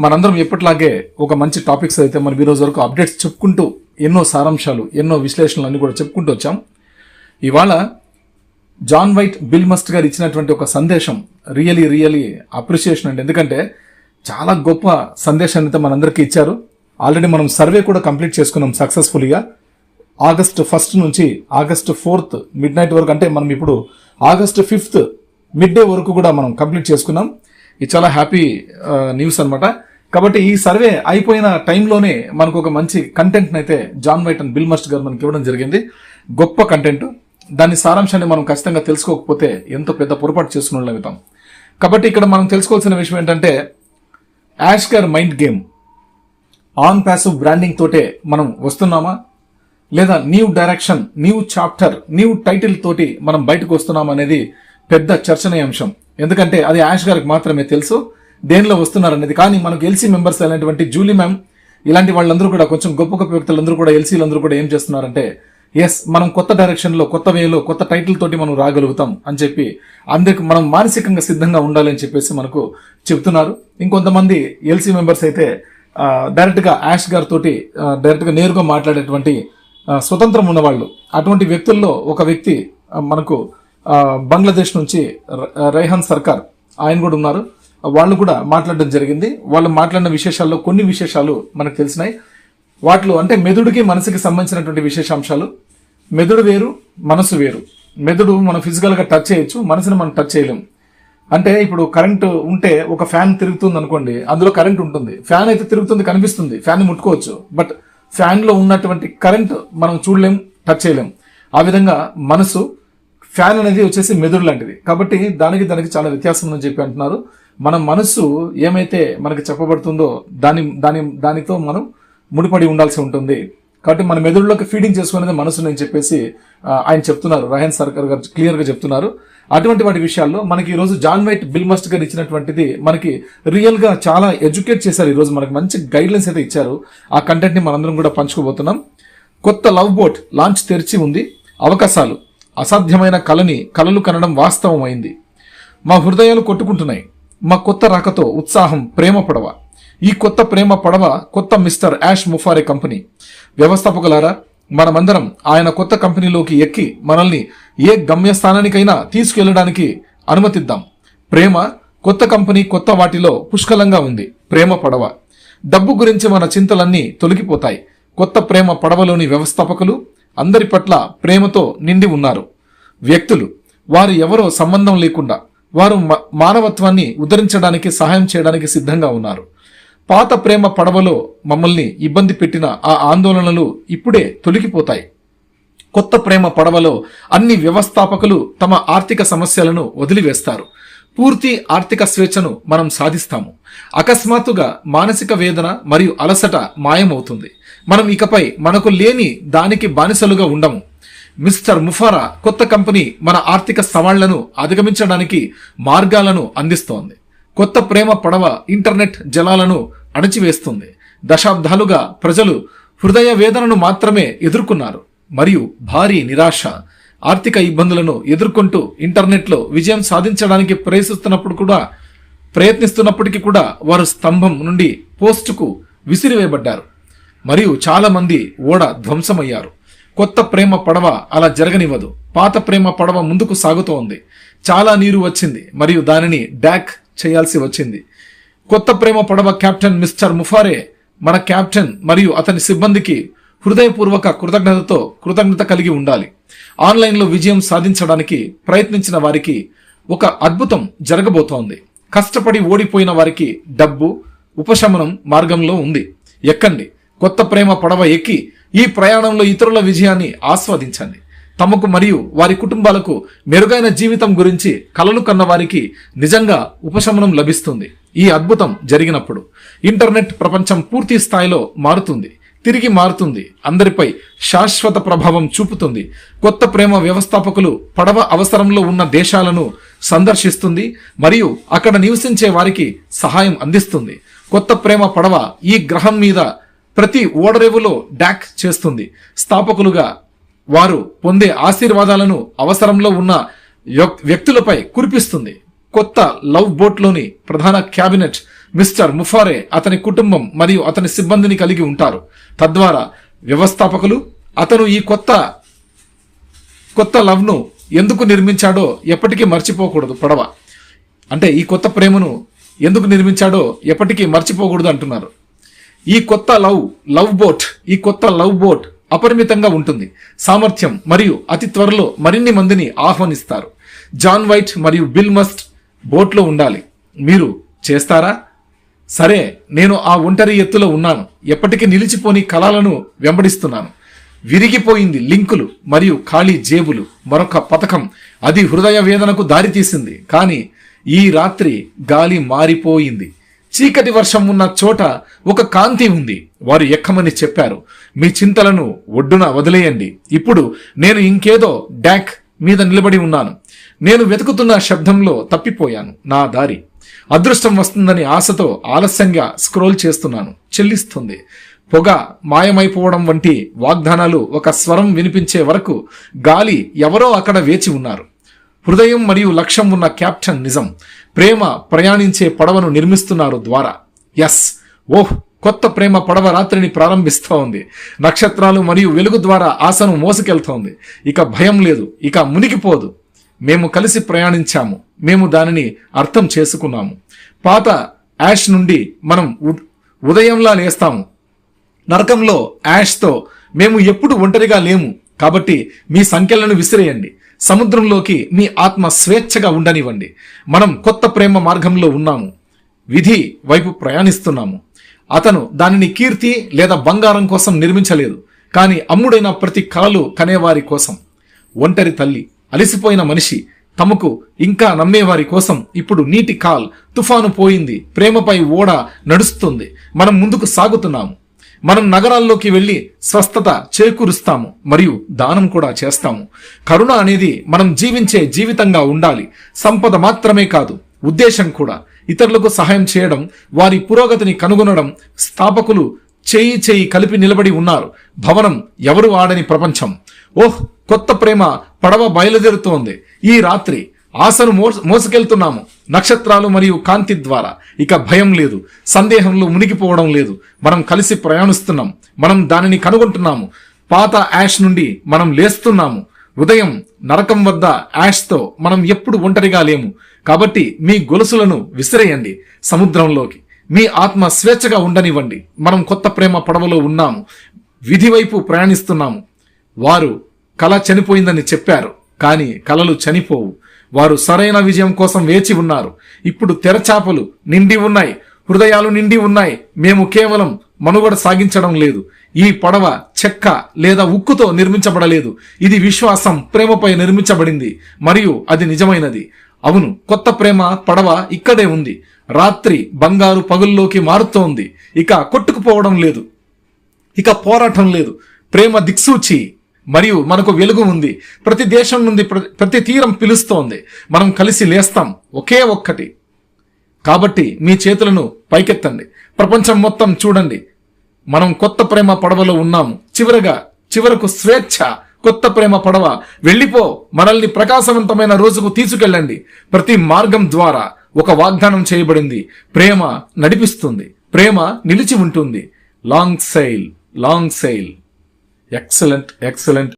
మనందరం ఎప్పటిలాగే ఒక మంచి టాపిక్స్ అయితే మనం ఈరోజు వరకు అప్డేట్స్ చెప్పుకుంటూ ఎన్నో సారాంశాలు ఎన్నో విశ్లేషణలు అన్ని కూడా చెప్పుకుంటూ వచ్చాం. ఇవాళ జాన్ వైట్ బిల్ మస్ట్ గారు ఇచ్చినటువంటి ఒక సందేశం రియలీ రియలీ అప్రిషియేషన్ అండి. ఎందుకంటే చాలా గొప్ప సందేశాన్ని అయితే మనందరికీ ఇచ్చారు. ఆల్రెడీ మనం సర్వే కూడా కంప్లీట్ చేసుకున్నాం సక్సెస్ఫుల్గా. ఆగస్ట్ ఫస్ట్ నుంచి ఆగస్ట్ ఫోర్త్ మిడ్ నైట్ వరకు అంటే మనం ఇప్పుడు ఆగస్ట్ ఫిఫ్త్ మిడ్ డే వరకు కూడా మనం కంప్లీట్ చేసుకున్నాం. ఇది చాలా హ్యాపీ న్యూస్ అనమాట కాబట్టి ఈ సర్వే అయిపోయిన టైంలోనే మనకు ఒక మంచి కంటెంట్ని అయితే John White and Bill Must గారు మనకి ఇవ్వడం జరిగింది. గొప్ప కంటెంట్ దాని సారాంశాన్ని మనం ఖచ్చితంగా తెలుసుకోకపోతే ఎంతో పెద్ద పొరపాటు చేసుకుని అవుతాం కాబట్టి ఇక్కడ మనం తెలుసుకోవాల్సిన విషయం ఏంటంటే యాష్కర్ mind game on passive branding తోటే మనం వస్తున్నామా? లేదా new direction new chapter new title తోటి మనం బయటకు వస్తున్నాం అనేది పెద్ద చర్చనీయాంశం. ఎందుకంటే అది యాష్ గారికి మాత్రమే తెలుసు. దేనిలో వస్తున్నారనేది. కానీ మనకు ఎల్సీ మెంబర్స్ అయినటువంటి జూలీ మ్యామ్ ఇలాంటి వాళ్ళందరూ కూడా కొంచెం గొప్ప గొప్ప వ్యక్తులందరూ కూడా ఎల్సీలందరూ కూడా ఏం చేస్తున్నారంటే ఎస్ మనం కొత్త డైరెక్షన్లో కొత్త వేలో కొత్త టైటిల్ తోటి మనం రాగలుగుతాం అని చెప్పి అందుకు మనం మానసికంగా సిద్ధంగా ఉండాలని చెప్పేసి మనకు చెప్తున్నారు ఇంకొంతమంది ఎల్సీ మెంబర్స్ అయితే డైరెక్ట్గా యాష్ గారితో డైరెక్ట్గా నేరుగా మాట్లాడేటువంటి స్వతంత్రం ఉన్నవాళ్ళు. అటువంటి వ్యక్తుల్లో ఒక వ్యక్తి మనకు బంగ్లాదేశ్ నుంచి రైహాన్ సర్కార్ ఆయన కూడా ఉన్నారు. వాళ్ళు కూడా మాట్లాడడం జరిగింది. వాళ్ళు మాట్లాడిన విశేషాల్లో కొన్ని విశేషాలు మనకు తెలిసినాయి. వాటిలో అంటే మెదడుకి మనసుకి సంబంధించినటువంటి విశేషాంశాలు. మెదడు వేరు మనసు వేరు. మెదడు మనం ఫిజికల్గా టచ్ చేయొచ్చు మనసుని మనం టచ్ చేయలేం. అంటే ఇప్పుడు కరెంటు ఉంటే ఒక ఫ్యాన్ తిరుగుతుంది అనుకోండి అందులో కరెంట్ ఉంటుంది. ఫ్యాన్ అయితే తిరుగుతుంది కనిపిస్తుంది. ఫ్యాన్ ముట్టుకోవచ్చు. బట్ ఫ్యాన్లో ఉన్నటువంటి కరెంట్ మనం చూడలేం టచ్ చేయలేం. ఆ విధంగా మనసు ఫ్యాన్ అనేది వచ్చేసి మెదడు లాంటిది. కాబట్టి దానికి దానికి చాలా వ్యత్యాసం ఉందని చెప్పి అంటున్నారు. మన మనస్సు ఏమైతే మనకి చెప్పబడుతుందో దాని దాని దానితో మనం ముడిపడి ఉండాల్సి ఉంటుంది. కాబట్టి మన మెదడులోకి ఫీడింగ్ చేసుకునేది మనసు అని చెప్పేసి ఆయన చెప్తున్నారు. రహన్ సర్కార్ గారు క్లియర్గా చెప్తున్నారు. అటువంటి వాటి విషయాల్లో మనకి ఈ రోజు జాన్ వైట్ బిల్ మస్ట్ గారు ఇచ్చినటువంటిది మనకి రియల్గా చాలా ఎడ్యుకేట్ చేశారు ఈరోజు మనకి మంచి గైడ్లైన్స్ అయితే ఇచ్చారు. ఆ కంటెంట్ని మనందరం కూడా పంచుకోబోతున్నాం. కొత్త లవ్ బోట్ లాంచ్ తెరిచి ఉంది. అవకాశాలు. అసాధ్యమైన కళని కలలు కనడం వాస్తవమైంది. మా హృదయాలు కొట్టుకుంటున్నాయి. మా కొత్త రాకతో ఉత్సాహం ప్రేమ పడవ. ఈ కొత్త ప్రేమ పడవ కొత్త మిస్టర్ యాష్ ముఫారే కంపెనీ. వ్యవస్థాపకులారా మనమందరం ఆయన కొత్త కంపెనీలోకి ఎక్కి మనల్ని ఏ గమ్యస్థానానికైనా తీసుకెళ్ళడానికి అనుమతిద్దాం. ప్రేమ కొత్త కంపెనీ కొత్త వాటిలో పుష్కలంగా ఉంది. ప్రేమ పడవ. డబ్బు గురించి మన చింతలన్నీ తొలగిపోతాయి. కొత్త ప్రేమ పడవలోని వ్యవస్థాపకులు అందరి పట్ల ప్రేమతో నిండి ఉన్నారు. వ్యక్తులు వారు ఎవరో సంబంధం లేకుండా వారు మ- మానవత్వాన్ని ఉద్ధరించడానికి సహాయం చేయడానికి సిద్ధంగా ఉన్నారు. పాత ప్రేమ పడవలో మమ్మల్ని ఇబ్బంది పెట్టిన ఆ ఆందోళనలు ఇప్పుడే తొలగిపోతాయి. కొత్త ప్రేమ పడవలో అన్ని వ్యవస్థాపకులు తమ ఆర్థిక సమస్యలను వదిలివేస్తారు. పూర్తి ఆర్థిక స్వేచ్ఛను మనం సాధిస్తాము. అకస్మాత్తుగా మానసిక వేదన మరియు అలసట మాయమవుతుంది. మనం ఇకపై మనకు లేని దానికి బానిసలుగా ఉండము. మిస్టర్ ముఫారా కొత్త కంపెనీ మన ఆర్థిక సవాళ్ళను అధిగమించడానికి మార్గాలను అందిస్తోంది. కొత్త ప్రేమ పడవ ఇంటర్నెట్ జలాలను అణచివేస్తుంది. దశాబ్దాలుగా ప్రజలు హృదయ వేదనను మాత్రమే ఎదుర్కొన్నారు. మరియు భారీ నిరాశ ఆర్థిక ఇబ్బందులను ఎదుర్కొంటూ ఇంటర్నెట్లో విజయం సాధించడానికి ప్రయత్నిస్తున్నప్పుడు కూడా ప్రయత్నిస్తున్నప్పటికీ కూడా వారు స్తంభం నుండి పోస్టుకు విసిరివేయబడ్డారు. మరియు చాలామంది ఓడ ధ్వంసమయ్యారు. కొత్త ప్రేమ పడవ అలా జరగనివ్వదు. పాత ప్రేమ పడవ ముందుకు సాగుతోంది. చాలా నీరు వచ్చింది మరియు దానిని డ్యాక్ చేయాల్సి వచ్చింది. కొత్త ప్రేమ పడవ కెప్టెన్ మిస్టర్ ముఫారే మన కెప్టెన్ మరియు అతని సిబ్బందికి హృదయపూర్వక కృతజ్ఞతతో కృతజ్ఞత కలిగి ఉండాలి. ఆన్లైన్లో విజయం సాధించడానికి ప్రయత్నించిన వారికి ఒక అద్భుతం జరగబోతోంది. కష్టపడి ఓడిపోయిన వారికి డబ్బు ఉపశమనం మార్గంలో ఉంది. ఎక్కండి. కొత్త ప్రేమ పడవ ఎక్కి ఈ ప్రయాణంలో ఇతరుల విజయాన్ని ఆస్వాదించండి. తమకు మరియు వారి కుటుంబాలకు మెరుగైన జీవితం గురించి కలలు కన్న వారికి నిజంగా ఉపశమనం లభిస్తుంది. ఈ అద్భుతం జరిగినప్పుడు ఇంటర్నెట్ ప్రపంచం పూర్తి స్థాయిలో మారుతుంది తిరిగి మారుతుంది అందరిపై శాశ్వత ప్రభావం చూపుతుంది. కొత్త ప్రేమ వ్యవస్థాపకులు పడవ అవసరంలో ఉన్న దేశాలను సందర్శిస్తుంది మరియు అక్కడ నివసించే వారికి సహాయం అందిస్తుంది. కొత్త ప్రేమ పడవ ఈ గ్రహం మీద ప్రతి ఓడరేవులో డాక్ చేస్తుంది. స్థాపకులుగా వారు పొందే ఆశీర్వాదాలను అవసరంలో ఉన్న వ్యక్తులపై కురిపిస్తుంది. కొత్త లవ్ బోట్లోని ప్రధాన క్యాబినెట్ మిస్టర్ ముఫారే అతని కుటుంబం మరియు అతని సిబ్బందిని కలిగి ఉంటారు. తద్వారా వ్యవస్థాపకులు అతను ఈ కొత్త కొత్త లవ్ను ఎందుకు నిర్మించాడో ఎప్పటికీ మర్చిపోకూడదు పడవ. అంటే ఈ కొత్త ప్రేమను ఎందుకు నిర్మించాడో ఎప్పటికీ మర్చిపోకూడదు అంటున్నారు. ఈ కొత్త లవ్ లవ్ బోట్ ఈ కొత్త లవ్ బోట్ అపరిమితంగా ఉంటుంది. సామర్థ్యం మరియు అతి త్వరలో మరిన్ని మందిని ఆహ్వానిస్తారు. జాన్ వైట్ మరియు బిల్ మస్ట్ బోట్లో ఉండాలి. మీరు చేస్తారా? సరే నేను ఆ ఒంటరి ఎత్తులో ఉన్నాను. ఎప్పటికీ నిలిచిపోని కళలను వెంబడిస్తున్నాను. విరిగిపోయింది లింకులు మరియు ఖాళీ జేబులు. మరొక పథకం అది హృదయ వేదనకు దారితీసింది. కానీ ఈ రాత్రి గాలి మారిపోయింది. చీకటి వర్షం ఉన్న చోట ఒక కాంతి ఉంది. వారు ఎక్కమని చెప్పారు. మీ చింతలను ఒడ్డున వదిలేయండి. ఇప్పుడు నేను ఇంకేదో డాక్ మీద నిలబడి ఉన్నాను. నేను వెతుకుతున్న శబ్దంలో తప్పిపోయాను. నా దారి. అదృష్టం వస్తుందని ఆశతో ఆలస్యంగా స్క్రోల్ చేస్తున్నాను. చెల్లిస్తుంది. పొగ మాయమైపోవడం వంటి వాగ్దానాలు ఒక స్వరం వినిపించే వరకు గాలి ఎవరో అక్కడ వేచి ఉన్నారు. హృదయం మరియు లక్ష్యం ఉన్న క్యాప్టెన్ నిజం. ప్రేమ ప్రయాణించే పడవను నిర్మిస్తున్నారు ద్వారా. ఎస్ ఓహ్ కొత్త ప్రేమ పడవ రాత్రిని ప్రారంభిస్తోంది నక్షత్రాలు మరియు వెలుగు ద్వారా ఆశను మోసుకెళ్తోంది. ఇక భయం లేదు. ఇక మునిగిపోదు. మేము కలిసి ప్రయాణించాము. మేము దానిని అర్థం చేసుకున్నాము. పాత యాష్ నుండి మనం ఉ- ఉదయంలా లేస్తాము. నరకంలో యాష్తో మేము ఎప్పుడు ఒంటరిగా లేము. కాబట్టి మీ సంఖ్యలను విసిరేయండి. సముద్రంలోకి మీ ఆత్మ స్వేచ్ఛగా ఉండనివ్వండి. మనం కొత్త ప్రేమ మార్గంలో ఉన్నాము. విధి వైపు ప్రయాణిస్తున్నాము. అతను దానిని కీర్తి లేదా బంగారం కోసం నిర్మించలేదు. కానీ అమ్ముడైన ప్రతి కళలు కనేవారి కోసం. ఒంటరి తల్లి అలసిపోయిన మనిషి తమకు ఇంకా నమ్మేవారి కోసం ఇప్పుడు నీటి కాల్ తుఫాను పోయింది. ప్రేమపై ఓడ నడుస్తుంది. మనం ముందుకు సాగుతున్నాము. మనం నగరాల్లోకి వెళ్ళి స్వస్థత చేకూరుస్తాము మరియు దానం కూడా చేస్తాము. కరుణ అనేది మనం జీవించే జీవితంగా ఉండాలి. సంపద మాత్రమే కాదు ఉద్దేశం కూడా. ఇతరులకు సహాయం చేయడం వారి పురోగతిని కనుగొనడం స్థాపకులు చేయి చేయి కలిపి నిలబడి ఉన్నారు. భవనం ఎవరు ఆడని ప్రపంచం. ఓహ్ కొత్త ప్రేమ పడవ బయలుదేరుతోంది. ఈ రాత్రి ఆశను మోస మోసుకెళ్తున్నాము. నక్షత్రాలు మరియు కాంతి ద్వారా. ఇక భయం లేదు. సందేహంలో మునిగిపోవడం లేదు. మనం కలిసి ప్రయాణిస్తున్నాం. మనం దానిని కనుగొంటున్నాము. పాత యాష్ నుండి మనం లేస్తున్నాము. ఉదయం నరకం వద్ద యాష్తో మనం ఎప్పుడు ఒంటరిగా లేము. కాబట్టి మీ గొలుసులను విసిరేయండి సముద్రంలోకి. మీ ఆత్మ స్వేచ్ఛగా ఉండనివ్వండి. మనం కొత్త ప్రేమ పడవలో ఉన్నాము. విధి వైపు ప్రయాణిస్తున్నాము. వారు కళ చనిపోయిందని చెప్పారు. కానీ కళలు చనిపోవు. వారు సరైన విజయం కోసం వేచి ఉన్నారు. ఇప్పుడు తెరచాపలు నిండి ఉన్నాయి. హృదయాలు నిండి ఉన్నాయి. మేము కేవలం మనుగడ సాగించడం లేదు. ఈ పడవ చెక్క లేదా ఉక్కుతో నిర్మించబడలేదు. ఇది విశ్వాసం ప్రేమపై నిర్మించబడింది. మరియు అది నిజమైనది. అవును కొత్త ప్రేమ పడవ ఇక్కడే ఉంది. రాత్రి బంగారు పగుల్లోకి మారుతోంది. ఇక కొట్టుకుపోవడం లేదు. ఇక పోరాటం లేదు. ప్రేమ దిక్సూచి మరియు మనకు వెలుగు ఉంది. ప్రతి దేశం నుండి ప్రతి తీరం పిలుస్తోంది. మనం కలిసి లేస్తాం. ఒకే ఒక్కటి. కాబట్టి మీ చేతులను పైకెత్తండి. ప్రపంచం మొత్తం చూడండి. మనం కొత్త ప్రేమ పడవలో ఉన్నాము. చివరగా చివరకు స్వేచ్ఛ కొత్త ప్రేమ పడవ. వెళ్ళిపో. మనల్ని ప్రకాశవంతమైన రోజుకు తీసుకెళ్ళండి. ప్రతి మార్గం ద్వారా ఒక వాగ్దానం చేయబడింది. ప్రేమ నడిపిస్తుంది. ప్రేమ నిలిచి ఉంటుంది. Long sail long sail Excellent, excellent.